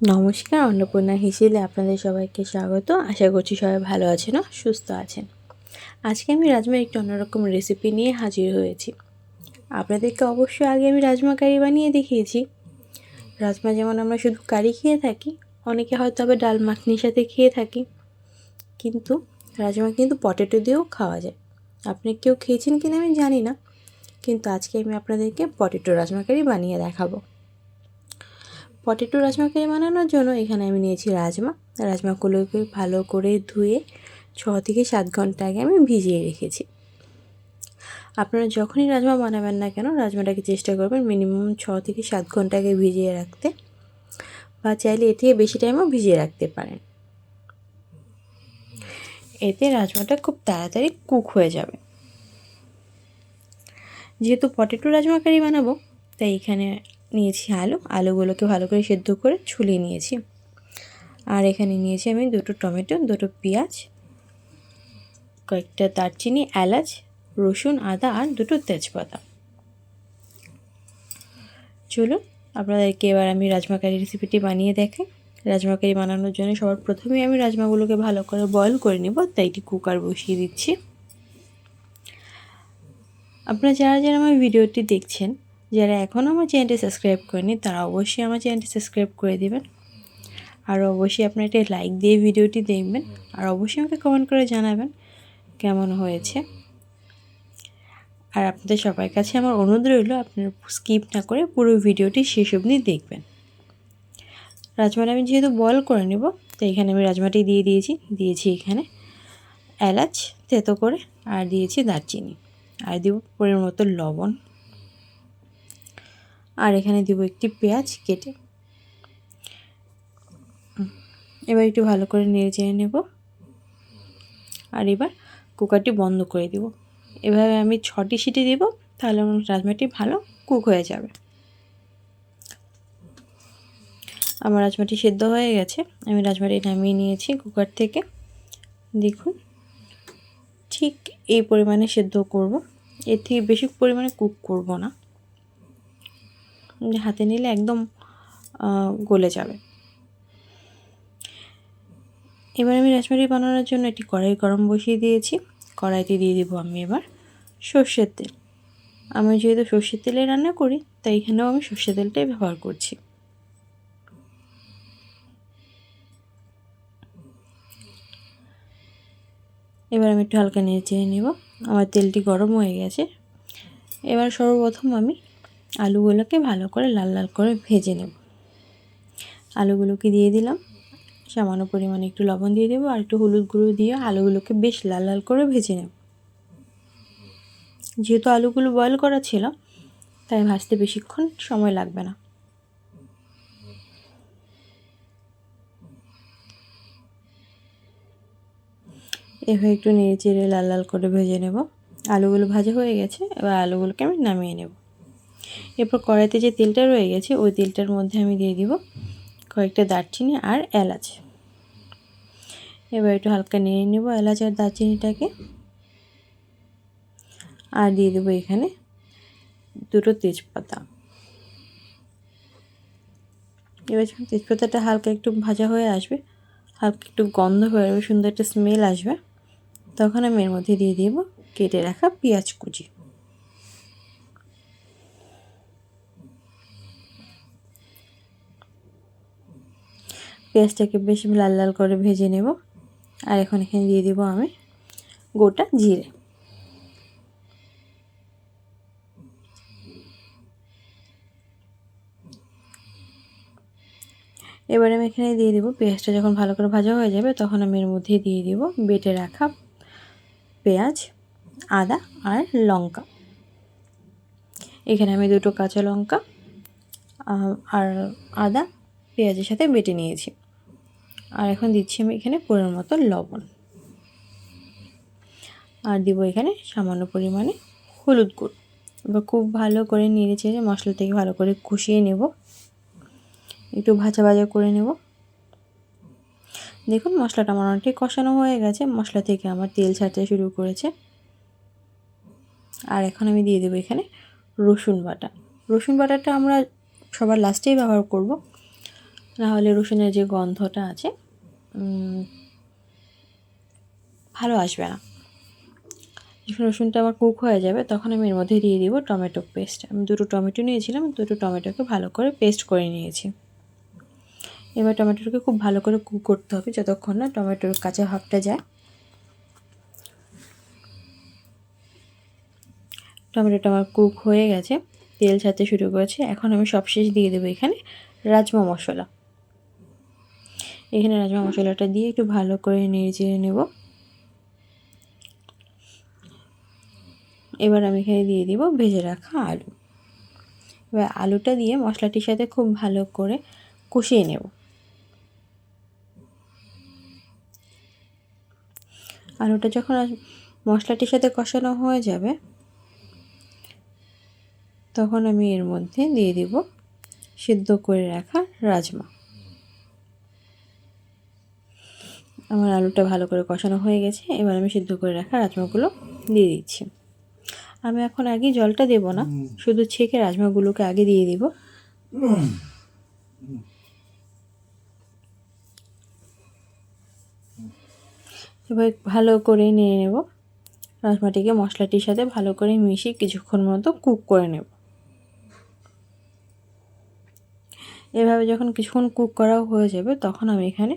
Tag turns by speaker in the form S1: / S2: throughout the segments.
S1: নমস্কার, অন্নপূর্ণা হিসেলে আপনাদের সবাইকে স্বাগত। আশা করছি সবাই ভালো আছেন সুস্থ আছেন। আজকে আমি রাজমার একটি অন্যরকম রেসিপি নিয়ে হাজির হয়েছি। আপনাদেরকে অবশ্যই আগে আমি রাজমা কারি বানিয়ে দেখিয়েছি। রাজমা যেমন আমরা শুধু কারি খেয়ে থাকি, অনেকে হয়তো আবার ডাল মাখনির সাথে খেয়ে থাকি। কিন্তু রাজমা কিন্তু পটেটো দিয়েও খাওয়া যায়। আপনি কেউ খেয়েছেন কিনা আমি জানি না। কিন্তু আজকে আমি আপনাদেরকে পটেটো রাজমা কারি বানিয়ে দেখাবো। পটেটো রাজমা কারি বানানোর জন্য এখানে আমি নিয়েছি রাজমা। রাজমাগুলোকে ভালো করে ধুয়ে ছ থেকে সাত ঘণ্টা আগে আমি ভিজিয়ে রেখেছি। আপনারা যখনই রাজমা বানাবেন না কেন, রাজমাটাকে চেষ্টা করবেন মিনিমাম ছ থেকে সাত ঘণ্টা আগে ভিজিয়ে রাখতে বা চাইলে এর থেকে বেশি টাইমও ভিজিয়ে রাখতে পারেন। এতে রাজমাটা খুব তাড়াতাড়ি কুক হয়ে যাবে। যেহেতু পটেটো রাজমা কারি বানাবো, তাই এখানে নিয়েছি আলু, আলুগুলোকে ভালো করে সেদ্ধ করে ছুলিয়ে নিয়েছি। আর এখানে নিয়েছি আমি দুটো টমেটো, দুটো পেঁয়াজ, কয়েকটা দারচিনি, এলাচ, রসুন, আদা আর দুটো তেজপাতা। চলুন, আপনাদেরকে এবার আমি রাজমা কারি রেসিপিটি বানিয়ে দেখাই। রাজমা কারি বানানোর জন্য সবার প্রথমেই আমি রাজমাগুলোকে ভালো করে বয়ল করে নেব, তাই একটি কুকার বসিয়ে দিচ্ছি। আপনারা যারা যারা আমার ভিডিওটি দেখছেন যারা এখনও আমার চ্যানেলটি সাবস্ক্রাইব করেনি, তারা অবশ্যই আমার চ্যানেলটি সাবস্ক্রাইব করে দেবেন। আর অবশ্যই আপনারা একটা লাইক দিয়ে ভিডিওটি দেখবেন আর অবশ্যই আমাকে কমেন্ট করে জানাবেন কেমন হয়েছে। আর আপনাদের সবার কাছে আমার অনুরোধ রইল, আপনারা স্কিপ না করে পুরো ভিডিওটি শেষ অবধি দেখবেন। রাজমাটা আমি যেহেতু বয়েল করে নেব, তো এখানে আমি রাজমাটি দিয়ে দিয়েছি দিয়েছি এখানে এলাচ, তেতো করে, আর দিয়েছি দারচিনি। আর দিব পরিমাণ মতো লবণ। আর এখানে দিব একটি পেঁয়াজ কেটে। এবার একটু ভালো করে নেড়ে চেড়ে নেব। আর এবার কুকারটি বন্ধ করে দিব। এভাবে আমি ছটি সিটি দেব, তাহলে আমার রাজমাটি ভালো কুক হয়ে যাবে। আমার রাজমাটি সেদ্ধ হয়ে গেছে। আমি রাজমাটি নামিয়ে নিয়েছি কুকার থেকে। দেখুন, ঠিক এই পরিমাণে সেদ্ধ করব। এর থেকে বেশি পরিমাণে কুক করব না। হাতে নিলে একদম গলে যাবে। এবার আমি রাজমারি বানানোর জন্য একটি কড়াই গরম বসিয়ে দিয়েছি। কড়াইতে দিয়ে দেবো আমি এবার সর্ষের তেল। আমি যেহেতু সর্ষের তেলে রান্না করি, তাই এখানেও আমি সর্ষের তেলটাই ব্যবহার করছি। এবার আমি একটু হালকা নেড়ে চেড়ে নেব। আমার তেলটি গরম হয়ে গেছে। এবার সর্বপ্রথম আমি আলুগুলোকে ভালো করে লাল লাল করে ভেজে নেব। আলুগুলোকে দিয়ে দিলাম। সামান্য পরিমাণে একটু লবণ দিয়ে দেবো আর একটু হলুদ গুঁড়ো দিয়ে আলুগুলোকে বেশ লাল লাল করে ভেজে নেব। যেহেতু আলুগুলো বয়েল করা ছিল, তাই ভাজতে বেশিক্ষণ সময় লাগবে না। এভাবে একটু নেড়ে চেড়ে লাল লাল করে ভেজে নেব। আলুগুলো ভাজা হয়ে গেছে, এবার আলুগুলোকে আমি নামিয়ে নেব। এরপর কড়াইতে যে তেলটা রয়ে গেছে, ওই তেলটার মধ্যে আমি দিয়ে দিব কয়েকটা দারচিনি আর এলাচ। এবার একটু হালকা নিয়ে নেব এলাচ আর দারচিনিটাকে। আর দিয়ে দেবো এখানে দুটো তেজপাতা। এবার যখন তেজপাতাটা হালকা একটু ভাজা হয়ে আসবে, হালকা একটু গন্ধ হয়ে আসবে, সুন্দর একটা স্মেল আসবে, তখন আমি এর মধ্যে দিয়ে দিব কেটে রাখা পেঁয়াজ কুচি। পেঁয়াজটাকে বেশ লাল লাল করে ভেজে নেব। আর এখন এখানে দিয়ে দেবো আমি গোটা জিরে। এবার আমি এখানে দিয়ে দেবো, পেঁয়াজটা যখন ভালো করে ভাজা হয়ে যাবে তখন আমি এর মধ্যে দিয়ে দেবো বেটে রাখা পেঁয়াজ, আদা আর লঙ্কা। এখানে আমি দুটো কাঁচা লঙ্কা আর আদা পেঁয়াজের সাথে বেটে নিয়েছি। আর এখন দিচ্ছি আমি এখানে পরিমাণ মতো লবণ। আর দিব এখানে সামান্য পরিমাণে হলুদ গুঁড়ো। এবার খুব ভালো করে নেড়ে মশলা থেকে ভালো করে কষিয়ে নেব। একটু ভাজা ভাজা করে নেব। দেখুন, মশলাটা আমার অনেকটাই কষানো হয়ে গেছে। মশলা থেকে আমার তেল ছাড়তে শুরু করেছে। আর এখন আমি দিয়ে দেবো এখানে রসুন বাটা। রসুন বাটাটা আমরা সবার লাস্টেই ব্যবহার করব। না হলে রসুনের যে গন্ধটা আছে ভালো আসবে না। যখন রসুনটা আমার কুক হয়ে যাবে, তখন আমি এর মধ্যে দিয়ে দিব টমেটো পেস্ট। আমি দুটো টমেটো নিয়েছিলাম, দুটো টমেটোকে ভালো করে পেস্ট করে নিয়েছি। এবার টমেটোকে খুব ভালো করে কুক করতে হবে, যতক্ষণ না টমেটোর কাঁচা ভাবটা যায়। টমেটোটা আমার কুক হয়ে গেছে, তেল ছাড়তে শুরু করেছে। এখন আমি সবশেষ দিয়ে দেবো এখানে রাজমা মশলা। এখানে রাজমা মশলাটা দিয়ে একটু ভালো করে নেড়ে নেব। এবার আমি এখানে দিয়ে দিব ভেজে রাখা আলু। এবার আলুটা দিয়ে মশলাটির সাথে খুব ভালো করে কষিয়ে নেব। আলুটা যখন মশলাটির সাথে কষানো হয়ে যাবে, তখন আমি এর মধ্যে দিয়ে দিব সিদ্ধ করে রাখা রাজমা। আমার আলুটা ভালো করে কষানো হয়ে গেছে। এবার আমি সিদ্ধ করে রাখা রাজমাগুলো দিয়ে দিচ্ছি। আমি এখন আগে জলটা দেব না শুধু ছেঁকে রাজমাগুলোকে আগে দিয়ে দিব। এবার ভালো করে নিয়ে নেব। রাজমাটিকে মশলাটির সাথে ভালো করে মিশিয়ে কিছুক্ষণ মতো কুক করে নেব। এভাবে যখন কিছুক্ষণ কুক করা হয়ে যাবে তখন আমি এখানে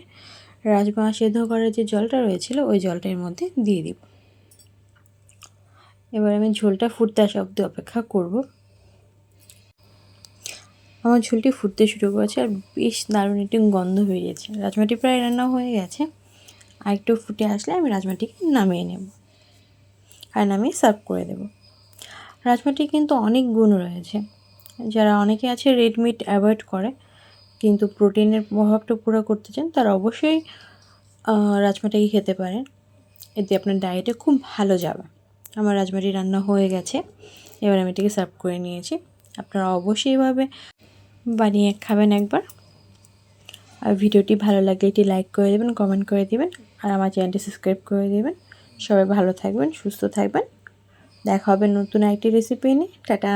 S1: রাজমা সেদ্ধ করার যে জলটা রয়েছিল, ওই জলটা এর মধ্যে দিয়ে দিব। এবার আমি ঝোলটা ফুটতে আসা অবধি অপেক্ষা করব। আমার ঝোলটি ফুটতে শুরু করেছে আর বেশ দারুণ একটি গন্ধ হয়ে গেছে। রাজমাটি প্রায় রান্না হয়ে গেছে। আর একটু ফুটে আসলে আমি রাজমাটিকে নামিয়ে নেব আর নামিয়ে সার্ভ করে দেব। রাজমাটি কিন্তু অনেক গুণ রয়েছে। যারা অনেকে আছে রেড মিট অ্যাভয়েড করে কিন্তু প্রোটিনের প্রভাবটা পুরো করতে চান, তারা অবশ্যই রাজমাটাকে খেতে পারেন। এতে আপনার ডায়েটে খুব ভালো যাবে। আমার রাজমাটি রান্না হয়ে গেছে। এবার আমি এটাকে সার্ভ করে নিয়েছি। আপনারা অবশ্যই এভাবে বানিয়ে খাবেন একবার। আর ভিডিওটি ভালো লাগলে এটি লাইক করে দেবেন কমেন্ট করে দেবেন, আর আমার চ্যানেলটি সাবস্ক্রাইব করে দেবেন। সবাই ভালো থাকবেন, সুস্থ থাকবেন। দেখা হবে নতুন একটি রেসিপি নিয়ে। টাটা!